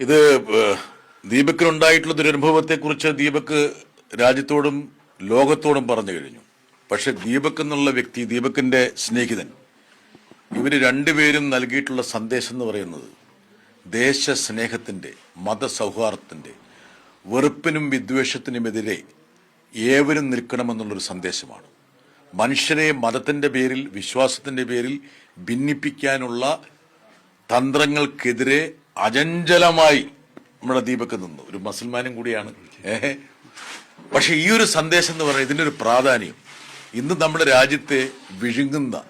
ഇത് ദീപക്കിനുണ്ടായിട്ടുള്ള ദുരനുഭവത്തെക്കുറിച്ച് ദീപക് രാജ്യത്തോടും ലോകത്തോടും പറഞ്ഞു കഴിഞ്ഞു. പക്ഷെ ദീപക് എന്നുള്ള വ്യക്തി ദീപക്കിന്റെ സ്നേഹിതൻ ഇവർ രണ്ടുപേരും നൽകിയിട്ടുള്ള സന്ദേശം എന്ന് പറയുന്നത് ദേശസ്നേഹത്തിന്റെ മതസൗഹാർദ്ദത്തിന്റെ വെറുപ്പിനും വിദ്വേഷത്തിനുമെതിരെ ഏവരും നിൽക്കണമെന്നുള്ളൊരു സന്ദേശമാണ്. മനുഷ്യരെ മതത്തിന്റെ പേരിൽ വിശ്വാസത്തിന്റെ പേരിൽ ഭിന്നിപ്പിക്കാനുള്ള തന്ത്രങ്ങൾക്കെതിരെ അചഞ്ചലമായി നമ്മുടെ ദീപക്ക് നിന്നു. ഒരു മുസൽമാനും കൂടിയാണ്. പക്ഷെ ഈ ഒരു സന്ദേശം എന്ന് പറയുന്നത് ഇതിന്റെ ഒരു പ്രാധാന്യം. ഇന്ന് നമ്മുടെ രാജ്യത്തെ വിഴുങ്ങുന്ന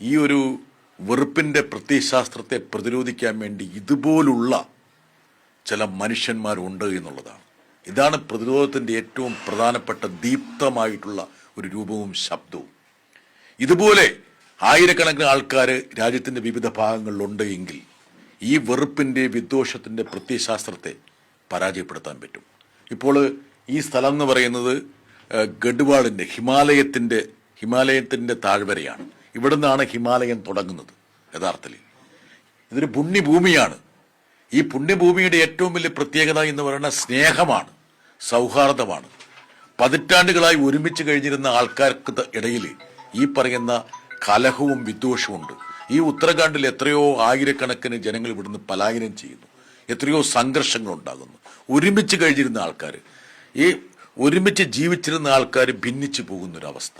ഈ ഒരു വെറുപ്പിന്റെ പ്രത്യയശാസ്ത്രത്തെ പ്രതിരോധിക്കാൻ വേണ്ടി ഇതുപോലുള്ള ചില മനുഷ്യന്മാരുണ്ട് എന്നുള്ളതാണ്. ഇതാണ് പ്രതിരോധത്തിന്റെ ഏറ്റവും പ്രധാനപ്പെട്ട ദീപ്തമായിട്ടുള്ള ഒരു രൂപവും ശബ്ദവും. ഇതുപോലെ ആയിരക്കണക്കിന് ആൾക്കാർ രാജ്യത്തിന്റെ വിവിധ ഭാഗങ്ങളിലുണ്ട് എങ്കിൽ ഈ വെറുപ്പിന്റെ വിദ്വേഷത്തിന്റെ പ്രത്യയശാസ്ത്രത്തെ പരാജയപ്പെടുത്താൻ പറ്റും. ഇപ്പോൾ ഈ സ്ഥലം എന്ന് പറയുന്നത് ഗഡ്വാളിന്റെ ഹിമാലയത്തിന്റെ ഹിമാലയത്തിന്റെ താഴ്വരയാണ്. ഇവിടെ നിന്നാണ് ഹിമാലയം തുടങ്ങുന്നത് യഥാർത്ഥത്തിൽ. ഇതൊരു പുണ്യഭൂമിയാണ്. ഈ പുണ്യഭൂമിയുടെ ഏറ്റവും വലിയ പ്രത്യേകത എന്ന് പറയുന്ന സ്നേഹമാണ് സൗഹാർദ്ദമാണ്. പതിറ്റാണ്ടുകളായി ഒരുമിച്ച് കഴിഞ്ഞിരുന്ന ആൾക്കാർക്ക് ഇടയിൽ ഈ പറയുന്ന കലഹവും വിദ്വേഷവുമുണ്ട് ഈ ഉത്തരാഖണ്ഡിൽ എത്രയോ ആയിരക്കണക്കിന് ജനങ്ങൾ ഇവിടുന്ന് പലായനം ചെയ്യുന്നു എത്രയോ സംഘർഷങ്ങൾ ഉണ്ടാകുന്നു ഒരുമിച്ച് കഴിഞ്ഞിരുന്ന ആൾക്കാർ ഈ ഒരുമിച്ച് ജീവിച്ചിരുന്ന ആൾക്കാർ ഭിന്നിച്ചു പോകുന്നൊരവസ്ഥ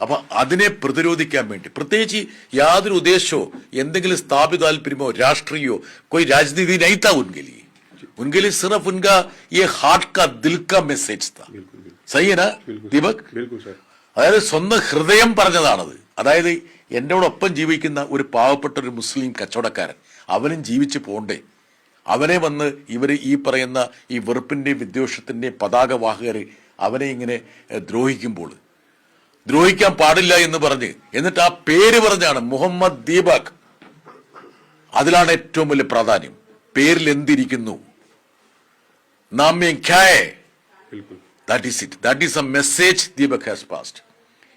അപ്പൊ അതിനെ പ്രതിരോധിക്കാൻ വേണ്ടി പ്രത്യേകിച്ച് യാതൊരു ഉദ്ദേശമോ എന്തെങ്കിലും സ്ഥാപിത താല്പര്യമോ രാഷ്ട്രീയോ कोई राजनीति नहीं था उनके लिए उनके लिए सिर्फ उनका ये हार्ट का दिल का मैसेज था सही है ना दीपक बिल्कुल सर അതായത് സ്വന്തം ഹൃദയം പറഞ്ഞതാണത്. അതായത് എന്നോടൊപ്പം ജീവിക്കുന്ന ഒരു പാവപ്പെട്ട ഒരു മുസ്ലിം കച്ചവടക്കാരൻ അവനും ജീവിച്ചു പോണ്ടേ. അവനെ വന്ന് ഇവർ ഈ പറയുന്ന ഈ വെറുപ്പിന്റെയും വിദ്വേഷത്തിന്റെയും പതാകവാഹകർ അവനെ ഇങ്ങനെ ദ്രോഹിക്കുമ്പോൾ. ദ്രോഹിക്കാൻ പാടില്ല എന്ന് പറഞ്ഞ് എന്നിട്ട് ആ പേര് പറഞ്ഞാണ് മുഹമ്മദ് ദീപക്. അതിലാണ് ഏറ്റവും വലിയ പ്രാധാന്യം. പേരിൽ എന്തിരിക്കുന്നു? നാമ്യം ഖ്യായേ. That is it that is a message Deepak has passed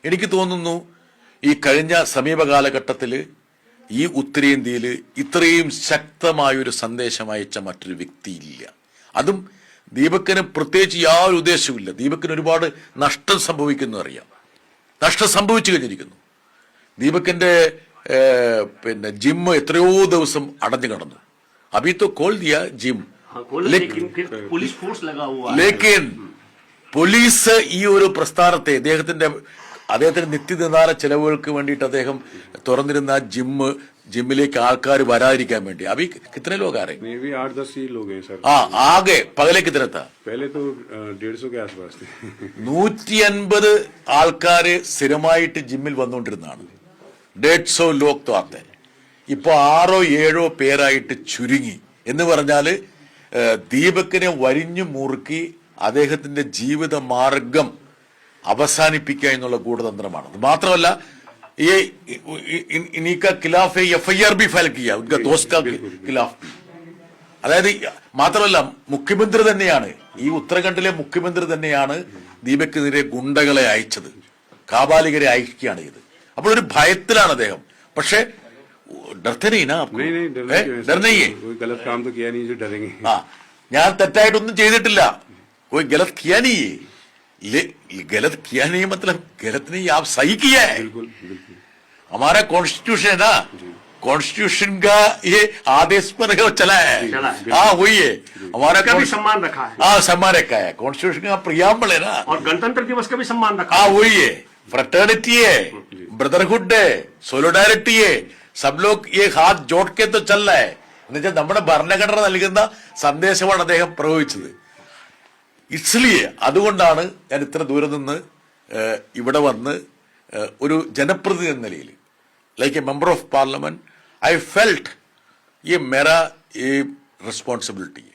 എനിക്ക് തോന്നുന്നു ഈ കഴിഞ്ഞ സമീപകാലഘട്ടത്തിൽ ഈ ഉത്തരേന്ത്യയിൽ ഇത്രയും ശക്തമായൊരു സന്ദേശം അയച്ച മറ്റൊരു വ്യക്തിയില്ല. അതും ദീപക്കിന് പ്രത്യേകിച്ച് യാതൊരു ഉദ്ദേശവുമില്ല. ദീപക്കിന് ഒരുപാട് നഷ്ടം സംഭവിക്കുന്നു അറിയാം. നഷ്ടം സംഭവിച്ചു കഴിഞ്ഞിരിക്കുന്നു. ദീപക്കിന്റെ പിന്നെ ജിമ്മ് എത്രയോ ദിവസം അടഞ്ഞു കടന്നു. അബി കോൾ ദിയ ജിം ലേക്കിൻ പോലീസ് ഈ ഒരു പ്രസ്ഥാനത്തെ അദ്ദേഹത്തിന്റെ അദ്ദേഹത്തിന്റെ നിത്യനിധാര ചെലവുകൾക്ക് വേണ്ടിയിട്ട് അദ്ദേഹം തുറന്നിരുന്ന ജിമ്മ് ജിമ്മിലേക്ക് ആൾക്കാർ വരാതിരിക്കാൻ വേണ്ടി. അഭി കിത്തനെ ലോക ആ ആ ആകെ പകലെ കിത്തനത്താ. നൂറ്റി അൻപത് ആൾക്കാര് സ്ഥിരമായിട്ട് ജിമ്മിൽ വന്നുകൊണ്ടിരുന്നതാണ് ഡേഡ്സോ ലോക് താത്തെ ഇപ്പൊ ആറോ ഏഴോ പേരായിട്ട് ചുരുങ്ങി. എന്ന് പറഞ്ഞാൽ ദീപക്കിനെ വരിഞ്ഞു മുറുക്കി അദ്ദേഹത്തിന്റെ ജീവിത മാർഗം അവസാനിപ്പിക്കുക എന്നുള്ള ഗൂഢതന്ത്രമാണ് അത് മാത്രമല്ല ഈ ഇനിക്ക ഖിലാഫ് എഫ് ഐ ആർ ബി ഫയൽ കിയ ഉൻക ദോസ്ത് കാ ഖിലാഫ് भी. അതായത് ഈ- മാത്രമല്ല മുഖ്യമന്ത്രി തന്നെയാണ് ഈ ഉത്തരാഖണ്ഡിലെ മുഖ്യമന്ത്രി തന്നെയാണ് ദീപക്കെതിരെ ഗുണ്ടകളെ അയച്ചത് കാബാലികരെ അയക്കുകയാണ് ഇത് അപ്പോൾ ഒരു ഭയത്തിലാണ് അദ്ദേഹം പക്ഷേ ഡർത്തനീന नहीं नहीं डरना क्यों है सर? ഡർനയ്യേ कोई गलत काम तो किया नहीं जो डरेंगे ആ ഞാൻ തെറ്റായിട്ടൊന്നും ചെയ്തിട്ടില്ല कोई गलत किया नहीं है ले गलत किया नहीं मतलब गलत नहीं आप सही किया है बिल्कुल बिल्कुल हमारा कॉन्स्टिट्यूशन है ना कॉन्स्टिट्यूशन का ये आदेश पर है वो चला है चला है, हाँ वही है हमारा का भी कॉन्स- सम्मान रखा है हाँ सम्मान रखा है कॉन्स्टिट्यूशन का प्रियाम्बल है ना और गणतंत्र दिवस का भी सम्मान रखा हाँ है वही है फ्रेटर्निटी है ब्रदरहुड है सोलिडारिटी है सब लोग ये हाथ जोड़ के तो चल रहा है എന്നുവെച്ചാൽ നമ്മുടെ ഭരണഘടന നൽകുന്ന സന്ദേശമാണ് അദ്ദേഹം പ്രയോഗിച്ചത് ഇസ്ലിയെ അതുകൊണ്ടാണ് ഞാൻ ഇത്ര ദൂരം നിന്ന് ഇവിടെ വന്ന് ഒരു ജനപ്രതിനിധി എന്ന നിലയിൽ like a member of parliament I felt ഈ മെറ ഈ റെസ്പോൺസിബിലിറ്റി